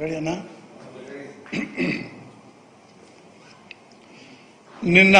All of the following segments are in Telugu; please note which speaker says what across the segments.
Speaker 1: రెడీనా నిన్న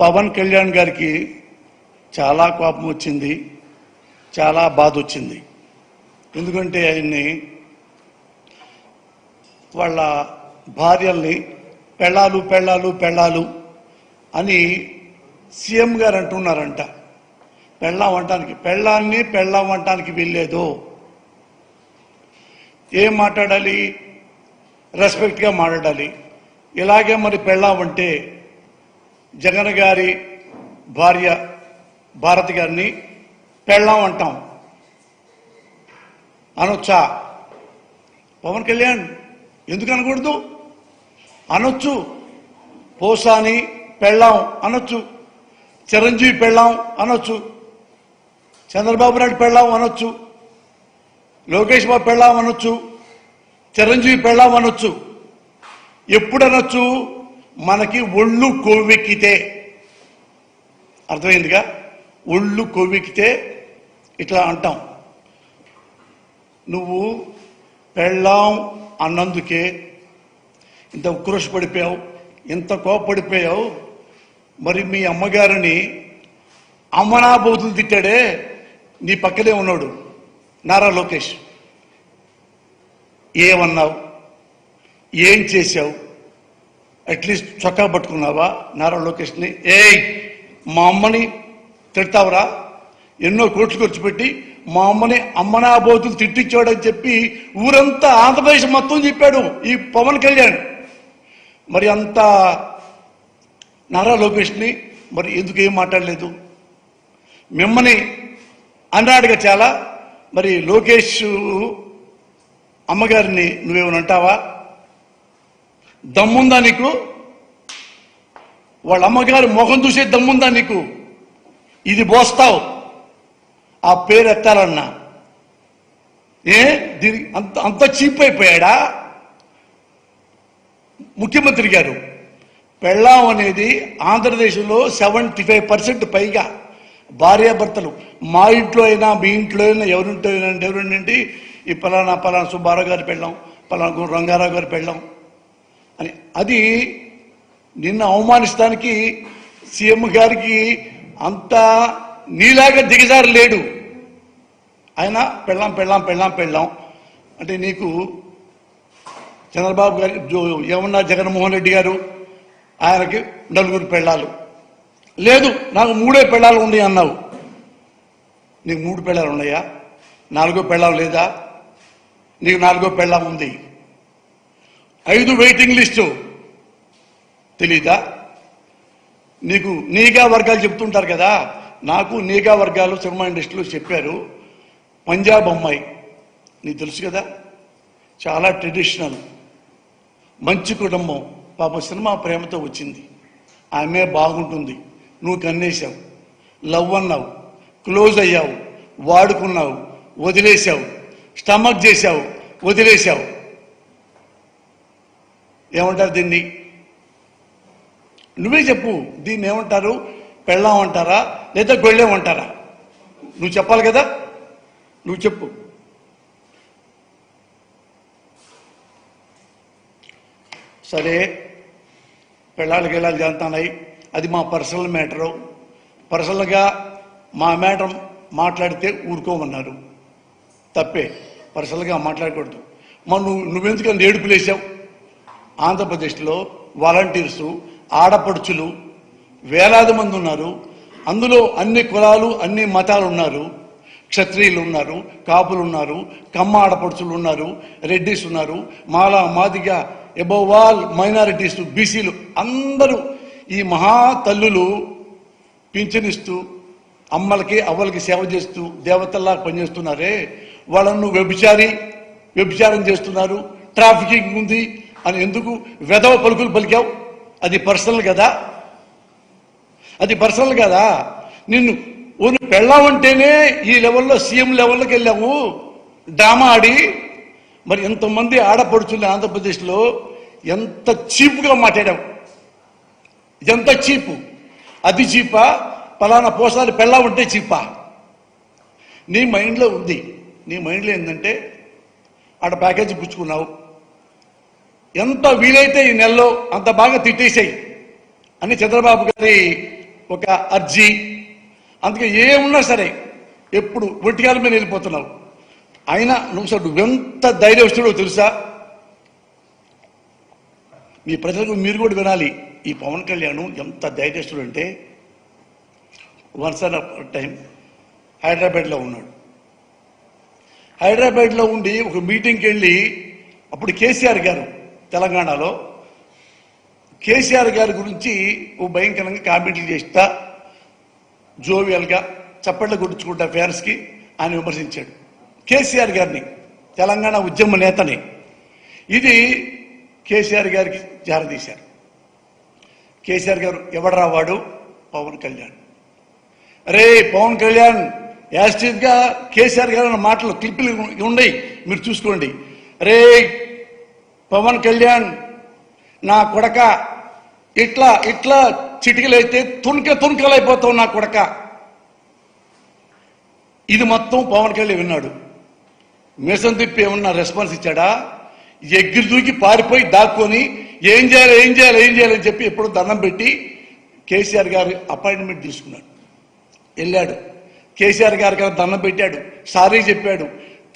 Speaker 1: పవన్ కళ్యాణ్ గారికి చాలా కోపం వచ్చింది చాలా బాధ వచ్చింది. ఎందుకంటే ఆయన్ని వాళ్ళ భార్యల్ని పెళ్ళాలు పెళ్ళాలు పెళ్ళాలు అని సీఎం గారు అంటున్నారంట. పెళ్ళాం అంటానికి పెళ్ళాన్ని పెళ్ళాం అంటానికి వీల్లేదు. ఏం మాట్లాడాలి? రెస్పెక్ట్గా మాట్లాడాలి. ఇలాగే మరి పెళ్ళాం అంటే జగన్ గారి భార్య భారతి గారిని పెళ్ళాం అంటాం. అనొచ్చా? పవన్ కళ్యాణ్ ఎందుకు అనకూడదు? అనొచ్చు. పోసాని పెళ్ళాం అనొచ్చు. చిరంజీవి పెళ్ళాం అనొచ్చు. చంద్రబాబు నాయుడు పెళ్ళాం అనొచ్చు. లోకేష్ బాబు పెళ్ళాం అనొచ్చు. చిరంజీవి పెళ్ళాం అనొచ్చు. ఎప్పుడు అనొచ్చు మనకి ఒళ్ళు కొవ్వెక్కితే. అర్థమైందిగా? ఒళ్ళు కొవ్వెక్కితే ఇట్లా అంటాం. నువ్వు పెళ్ళాం అన్నందుకే ఇంత ఉక్రోష పడిపోయావు ఇంత కోపడిపోయావు మరి మీ అమ్మగారిని అమ్మనాబోతులు తిట్టాడే? నీ పక్కనే ఉన్నాడు నారా లోకేష్. ఏమన్నావు? ఏం చేశావు? అట్లీస్ట్ చొక్కా పట్టుకున్నావా? నారా లోకేష్ని. ఏయ్ మా అమ్మని తిడతావురా? ఎన్నో కోట్లు ఖర్చు పెట్టి మా అమ్మని అమ్మనాబోతులు తిట్టించాడని చెప్పి ఊరంతా ఆంధ్రప్రదేశ్ మొత్తం చెప్పాడు ఈ పవన్ కళ్యాణ్. మరి అంత నారా లోకేష్ని మరి ఎందుకు ఏం మాట్లాడలేదు? మిమ్మల్ని అన్నాడుగా చాలా. మరి లోకేష్ అమ్మగారిని నువ్వేమైనా అంటావా? దమ్ముందా నీకు? వాళ్ళ అమ్మగారి ముఖం చూసే దమ్ముందా నీకు? ఇది పోస్తావు ఆ పేరు ఎత్తాలన్నా. ఏ? దీని అంత అంత చీప్ అయిపోయాడా? ముఖ్యమంత్రి గారు పెళ్ళాం అనేది ఆంధ్రప్రదేశ్లో సెవెంటీ ఫైవ్ పర్సెంట్ పైగా భార్యాభర్తలు మా ఇంట్లో అయినా మీ ఇంట్లో అయినా ఎవరింట్లో అయినా ఎవరింటి ఈ పలానా పలానా సుబ్బారావు గారి పెళ్ళాం పలానా రంగారావు గారి పెళ్ళాం అని. అది నిన్న అవమానిస్తానికి సీఎం గారికి అంత నీలాగా దిగజారు లేడు. ఆయన పెళ్ళాం పెళ్ళాం పెళ్ళాం పెళ్ళాం. అంటే నీకు చంద్రబాబు గారి ఏమన్నా జగన్మోహన్ రెడ్డి గారు ఆయనకి నలుగురు పెళ్ళాలు. లేదు నాకు మూడే పెళ్ళాలు ఉన్నాయి అన్నావు. నీకు మూడు పెళ్ళాలు ఉన్నాయా? నాలుగో పెళ్ళాం లేదా? నీకు నాలుగో పెళ్ళాం ఉంది. ఐదు వెయిటింగ్ లిస్టు. తెలీదా? నీకు నీగా వర్గాలు చెప్తుంటారు కదా? నాకు నీగా వర్గాలు సినిమా ఇండస్ట్రీలో చెప్పారు. పంజాబ్ అమ్మాయి. నీకు తెలుసు కదా? చాలా ట్రెడిషనల్. మంచి కుటుంబం. పాప సినిమా ప్రేమతో వచ్చింది. ఆమె బాగుంటుంది. నువ్వు కన్నేశావు. లవ్ అన్నావు క్లోజ్ అయ్యావు. వాడుకున్నావు. వదిలేశావు. స్టమక్ చేశావు. వదిలేశావు. ఏమంటారు దీన్ని? నువ్వే చెప్పు. దీన్ని ఏమంటారు? పెళ్ళాం అంటారా? లేదా గొళ్ళేమంటారా నువ్వు చెప్పాలి కదా? నువ్వు చెప్పు. సరే. పెళ్ళాలకి వెళ్ళాలి జరుగుతున్నాయి అది మా పర్సనల్ మ్యాటరు. పర్సనల్గా మా మ్యాటర్ మాట్లాడితే ఊరుకోమన్నారు. తప్పే పర్సనల్గా మాట్లాడకూడదు. మరి నువ్వు నువ్వెందుకని ఏడుపులేసావు ఆంధ్రప్రదేశ్లో వాలంటీర్సు ఆడపడుచులు వేలాది మంది ఉన్నారు. అందులో అన్ని కులాలు అన్ని మతాలు ఉన్నారు. క్షత్రియులు ఉన్నారు కాపులు ఉన్నారు కమ్మ ఆడపడుచులు ఉన్నారు రెడ్డిస్ ఉన్నారు మాలా మాదిగా ఎబోవాల్ మైనారిటీస్ బీసీలు అందరూ ఈ మహా తల్లులు పింఛనిస్తూ అమ్మలకి అవ్వలకి సేవ చేస్తూ దేవతల్లా పనిచేస్తున్నారే? వాళ్ళను వ్యభిచారి వ్యభిచారం చేస్తున్నారు. ట్రాఫికింగ్ ఉంది అని ఎందుకు? వెధవ పలుకులు పలికావు. అది పర్సనల్ కదా? అది పర్సనల్ కదా? నిన్ను ఓ పెళ్ళావంటేనే ఈ లెవెల్లో సీఎం లెవెల్లోకి వెళ్ళావు. డ్రామా ఆడి. మరి ఎంతమంది ఆడపడుచులు ఆంధ్రప్రదేశ్లో ఎంత చీప్గా మాట్లాడావు. ఎంత చీపు. అది చీపా? పలానా పోసారి పెళ్ళావంటే చీపా? నీ మైండ్లో ఉంది. నీ మైండ్లో ఏంటంటే ఆడ ప్యాకేజీ పుచ్చుకున్నావు ఎంత వీలైతే ఈ నెలలో అంత బాగా తిట్టేసాయి అని చంద్రబాబు గారి ఒక అర్జీ. అందుకే ఏమున్నా సరే ఎప్పుడు ఒట్టికాల మీద వెళ్ళిపోతున్నావు. అయినా నువ్వు సార్ నువ్వెంత ధైర్యవస్తుడో తెలుసా? మీ ప్రజలకు మీరు కూడా వినాలి. ఈ పవన్ కళ్యాణ్ ఎంత ధైర్యస్తుడు అంటే వన్స్ అన్ టైం హైదరాబాద్లో ఉన్నాడు. హైదరాబాద్లో ఉండి ఒక మీటింగ్కి వెళ్ళి అప్పుడు కేసీఆర్ గారు తెలంగాణలో కేసీఆర్ గారి గురించి ఓ భయంకరంగా కామెంట్లు చేస్తా జోవియల్గా చప్పట్లు కొట్టించుకుంటా ఫ్యాన్స్కి ఆయన విమర్శించాడు. కేసీఆర్ గారిని తెలంగాణ ఉద్యమ నేతని. ఇది కేసీఆర్ గారికి జారదీశారు. కేసీఆర్ గారు ఎవడరా వాడు? పవన్ కళ్యాణ్. అరే పవన్ కళ్యాణ్ యాస్టివ్గా కేసీఆర్ గారు అన్న మాటలు క్లిప్పులు ఉన్నాయి మీరు చూసుకోండి. రే పవన్ కళ్యాణ్ నా కొడక ఇట్లా ఇట్లా చిటికలైతే తుణక తుణకలైపోతావు నా కొడక. ఇది మొత్తం పవన్ కళ్యాణ్ విన్నాడు. మిషన్ తిప్పి ఏమన్నా రెస్పాన్స్ ఇచ్చాడా? ఎగ్గిరి దూకి పారిపోయి దాక్కొని ఏం చేయాలి ఏం చేయాలి ఏం చేయాలని చెప్పి ఎప్పుడు దండం పెట్టి కేసీఆర్ గారి అపాయింట్మెంట్ తీసుకున్నాడు. వెళ్ళాడు. కేసీఆర్ గారి గారు దండం పెట్టాడు. సారీ చెప్పాడు.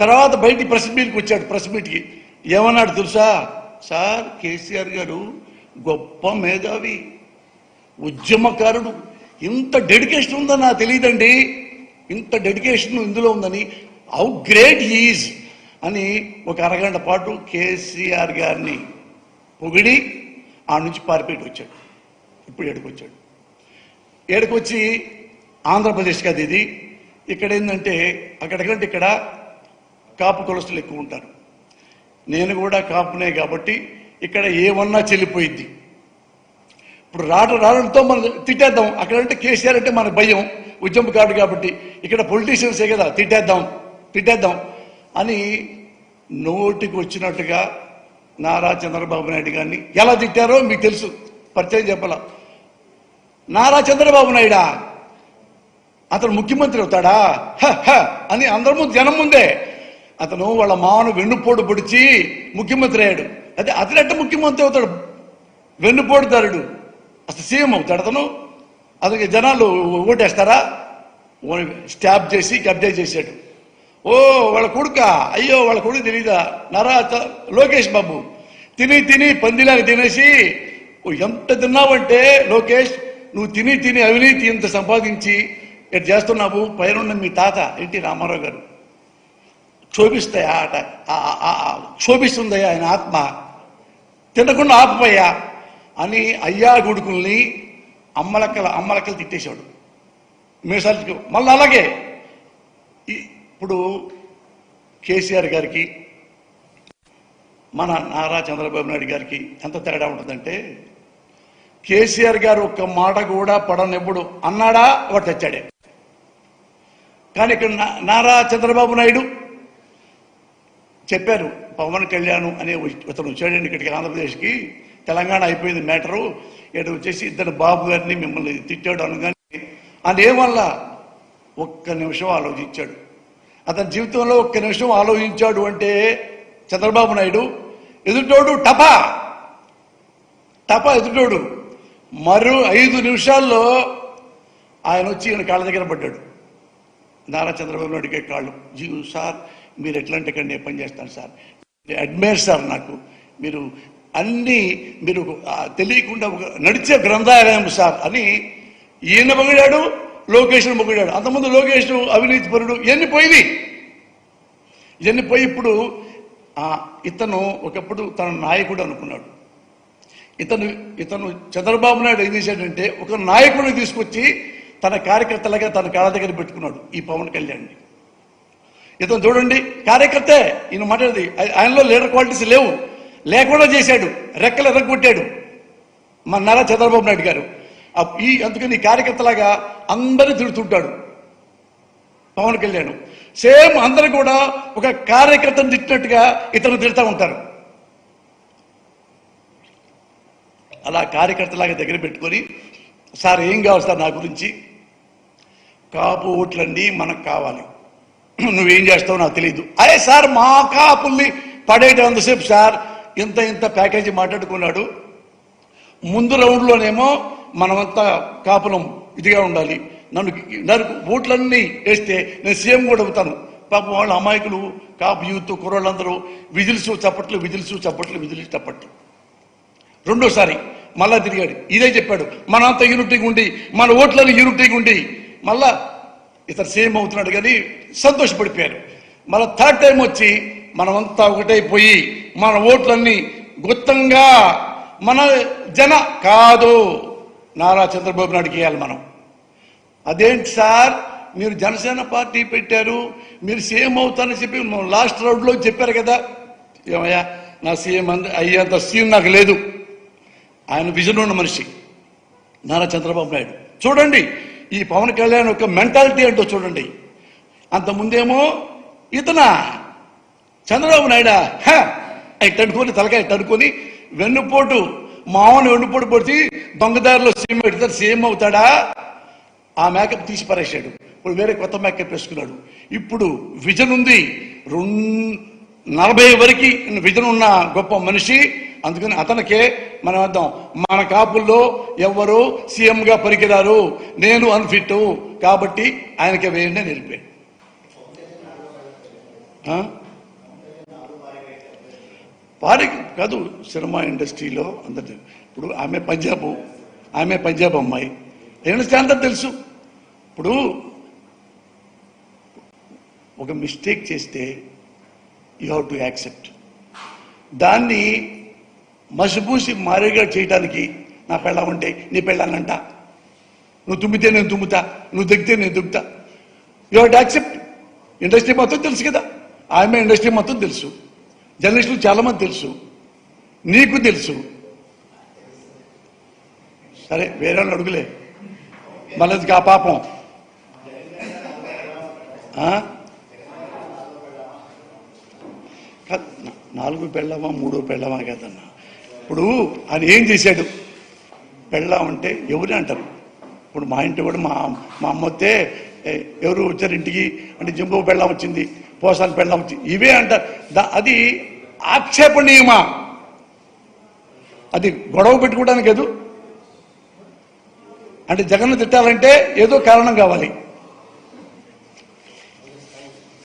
Speaker 1: తర్వాత బయటికి ప్రెస్ మీట్కి వచ్చాడు ప్రెస్ మీట్కి. ఏమన్నాడు తెలుసా? సార్ కేసీఆర్ గారు గొప్ప మేధావి ఉద్యమకారుడు. ఇంత డెడికేషన్ ఉందని నాకు తెలియదండి. ఇంత డెడికేషన్ ఇందులో ఉందని హౌ గ్రేట్ ఈజ్ అని ఒక అరగంట పాటు కేసీఆర్ గారిని పొగిడి ఆ నుంచి పారిపోయి వచ్చాడు. ఇప్పుడు ఏడుకొచ్చాడు ఏడుకొచ్చి ఆంధ్రప్రదేశ్ కాదు ఇది. ఇక్కడ ఏంటంటే అక్కడికంటే ఇక్కడ కాపు కొలస్ట్రాల్ ఎక్కువ ఉంటారు. నేను కూడా కాపునే కాబట్టి ఇక్కడ ఏమన్నా చెల్లిపోయిద్ది. ఇప్పుడు రాట రావడంతో మనం తిట్టేద్దాం. అక్కడంటే కేసీఆర్ అంటే మన భయం ఉద్యమకారుడు కాబట్టి. ఇక్కడ పొలిటీషియన్సే కదా తిట్టేద్దాం తిట్టేద్దాం అని నోటికి వచ్చినట్టుగా నారా చంద్రబాబు నాయుడు గారిని ఎలా తిట్టారో మీకు తెలుసు. పరిచయం చెప్పాల. నారా చంద్రబాబు నాయుడా? అతను ముఖ్యమంత్రి అవుతాడా? హ, హ అని అందరి ముందు జనం ముందే. అతను వాళ్ళ మామను వెన్నుపోటు పొడిచి ముఖ్యమంత్రి అయ్యాడు. అదే అతనెట్ట ముఖ్యమంత్రి అవుతాడు? వెన్నుపోటుదారుడు అసలు సీఎం అవుతాడు అతను? అతనికి జనాలు ఓటేస్తారా? స్టాప్ చేసి కబ్జా చేశాడు. ఓ వాళ్ళ కొడుక? అయ్యో వాళ్ళ కొడుకు తెలీదా? నారా లోకేష్ బాబు. తిని తిని పందిలాగా తినేసి ఓ ఎంత తిన్నావంటే లోకేష్? నువ్వు తిని తిని అవినీతి ఇంత సంపాదించి ఇటు చేస్తున్నావు? పైన మీ తాత ఎన్టీ రామారావు గారు? క్షోభిస్తాయా ఆట? ఆ- ఆయన ఆత్మ. తినకుండా ఆపపోయా అని అయ్యా కొడుకుల్ని అమ్మలక్కల అమ్మలక్కలు తిట్టేశాడు. మీసాలు మళ్ళీ అలాగే ఇప్పుడు కేసీఆర్ గారికి మన నారా చంద్రబాబు నాయుడు గారికి ఎంత తేడా ఉంటుందంటే కేసీఆర్ గారు ఒక్క మాట కూడా పడనెప్పుడు అన్నాడా వాడు తెచ్చాడే. కానీ ఇక్కడ నా- నారా చంద్రబాబు నాయుడు చెప్పారు పవన్ కళ్యాణ్ అనే ఇతను వచ్చాడండి ఇక్కడికి ఆంధ్రప్రదేశ్కి. తెలంగాణ అయిపోయింది మ్యాటరు. ఇటు వచ్చేసి ఇద్దరు బాబు గారిని మిమ్మల్ని తిట్టాడు అనగానే అదేవల్ల ఒక్క నిమిషం ఆలోచించాడు. అతని జీవితంలో ఒక్క నిమిషం ఆలోచించాడు అంటే చంద్రబాబు నాయుడు ఎదుటోడు టపా. టపా ఎదుటోడు. మరో ఐదు నిమిషాల్లో ఆయన వచ్చి ఈయన కాళ్ళ దగ్గర పడ్డాడు. నారా చంద్రబాబు నాయుడికే కాళ్ళు. జీవు సార్ మీరు ఎట్లాంటి ఇక్కడ నేను పని చేస్తాను సార్. అడ్మైర్ సార్ నాకు. మీరు అన్నీ మీరు తెలియకుండా ఒక నడిచే గ్రంథాలయం సార్ అని ఈయన పొగిడాడు లోకేష్ను పొగిడాడు అంతకుముందు లోకేష్ అవినీతి పరుడు ఇవన్నీ పోయింది ఇవన్నీ పోయి ఇప్పుడు ఆ, ఇతను ఒకప్పుడు తన నాయకుడు అనుకున్నాడు. ఇతను ఇతను చంద్రబాబు నాయుడు ఏం చేశాడంటే ఒక నాయకుడిని తీసుకొచ్చి తన కార్యకర్తలుగా తన కాళ్ళ దగ్గర పెట్టుకున్నాడు ఈ పవన్ కళ్యాణ్ని. ఇతను చూడండి కార్యకర్తే ఈయన మాట్లాడేది ఆయనలో లీడర్ క్వాలిటీస్ లేవు. లేకుండా చేశాడు. రెక్కలు ఎర్రగొట్టాడు. మన నారా చంద్రబాబు నాయుడు గారు. ఈ అందుకని కార్యకర్తలాగా అందరూ తిడుతుంటాడు. పవన్ కళ్యాణ్. సేమ్ అందరూ కూడా ఒక కార్యకర్తను తిట్టినట్టుగా ఇతను తిడతా ఉంటారు. అలా కార్యకర్తలాగా దగ్గర పెట్టుకొని సార్ ఏం కావాలి సార్ నా గురించి? కాపు ఓట్లన్నీ మనకు కావాలి. నువ్వేం చేస్తావో నాకు తెలియదు అరే సార్ మా కాపుల్ని పడేటందుసేపు సార్ ఇంత ఇంత ప్యాకేజీ మాట్లాడుకున్నాడు. ముందు రౌండ్లోనేమో మనమంతా కాపులం ఇదిగా ఉండాలి. నన్ను నరుకు ఓట్లన్నీ వేస్తే నేను సీఎం కూడా అవుతాను. పాపం వాళ్ళ అమాయకులు కాపు యూత్ కుర్రోళ్ళందరూ విజిల్స్ చప్పట్లు విజిల్స్ చప్పట్లు విజిల్స్ చప్పట్లు. రెండోసారి మళ్ళా తిరిగాడు. ఇదే చెప్పాడు. మనంతా యూనిటీగా ఉండి మన ఓట్లను యూనిటీగా ఉండి మళ్ళా ఇతను సేమ్ అవుతున్నాడు కానీ సంతోషపడిపోయారు మళ్ళా థర్డ్ టైం వచ్చి మనమంతా ఒకటైపోయి మన ఓట్లన్నీ గుత్తంగా మన జన కాదు. నారా చంద్రబాబు నాయుడుకి వేయాలి మనం. అదేంటి సార్? మీరు జనసేన పార్టీ పెట్టారు. మీరు సీఎం అవుతారని చెప్పి లాస్ట్ రౌండ్లో చెప్పారు కదా. ఏమయ్యా? నా సీఎం అంద అయ్యేంత సీన్ నాకు లేదు. ఆయన విజన్ ఉన్న మనిషి. నారా చంద్రబాబు నాయుడు. చూడండి ఈ పవన్ కళ్యాణ్ యొక్క మెంటాలిటీ ఏంటో చూడండి. అంత ముందేమో ఇతన? చంద్రబాబు నాయుడా? హా! ఇట్ట తలకాయ ఇట్టనుకొని వెన్నుపోటు మామూలు వెన్నుపోటు పొడిచి దొంగదారిలో సీఎం పెడతారు సీఎం అవుతాడా? ఆ మేకప్ తీసి పారేశాడు. ఇప్పుడు వేరే కొత్త మేకప్ వేసుకున్నాడు. ఇప్పుడు విజన్ ఉంది. రెండు నలభై వరకు విజన్ ఉన్న గొప్ప మనిషి. అందుకని అతనికే మనం అర్థం. మన కాపుల్లో ఎవరు సీఎంగా పరికిరారు. పనికిరారు నేను అన్ఫిట్ కాబట్టి ఆయనకే వేయండి అని వెళ్ళిపోయాడు. వారికి కాదు సినిమా ఇండస్ట్రీలో అందరి ఇప్పుడు ఆమె పంజాబ్ ఆమె పంజాబ్ అమ్మాయి. ఏమైనా అందరూ తెలుసు. ఇప్పుడు ఒక మిస్టేక్ చేస్తే యూ హ్యావ్ టు యాక్సెప్ట్. దాన్ని మసిపూసి మారేగా చేయడానికి నా పెళ్ళామంటే నీ పెళ్ళానంట నువ్వు తుమ్మితే నేను తుమ్ముతా నువ్వు దిగితే నేను దిగుతా. You have to accept. Industry మొత్తం తెలుసు కదా. ఆమె ఇండస్ట్రీ మొత్తం తెలుసు. జర్నలిస్టులు చాలా మంది తెలుసు. నీకు తెలుసు. సరే వేరే వాళ్ళు అడుగులే. మళ్ళీ ఆ? పాపం నాలుగు పెళ్ళమా మూడో పెళ్ళమా కదన్నా. ఇప్పుడు ఆయన ఏం చేశాడు? పెళ్ళాం అంటే ఎవరు అంటారు? ఇప్పుడు మా ఇంటి కూడా మా మా అమ్మ వస్తే ఎవరు వచ్చారు ఇంటికి? అంటే జంబో పెళ్ళం వచ్చింది. పోసాల పెళ్ళం ఇవే అంటారు అది ఆక్షేపణీయమా? అది గొడవ పెట్టుకోవడానికి ఎదు అంటే జగన్ తిట్టాలంటే ఏదో కారణం కావాలి.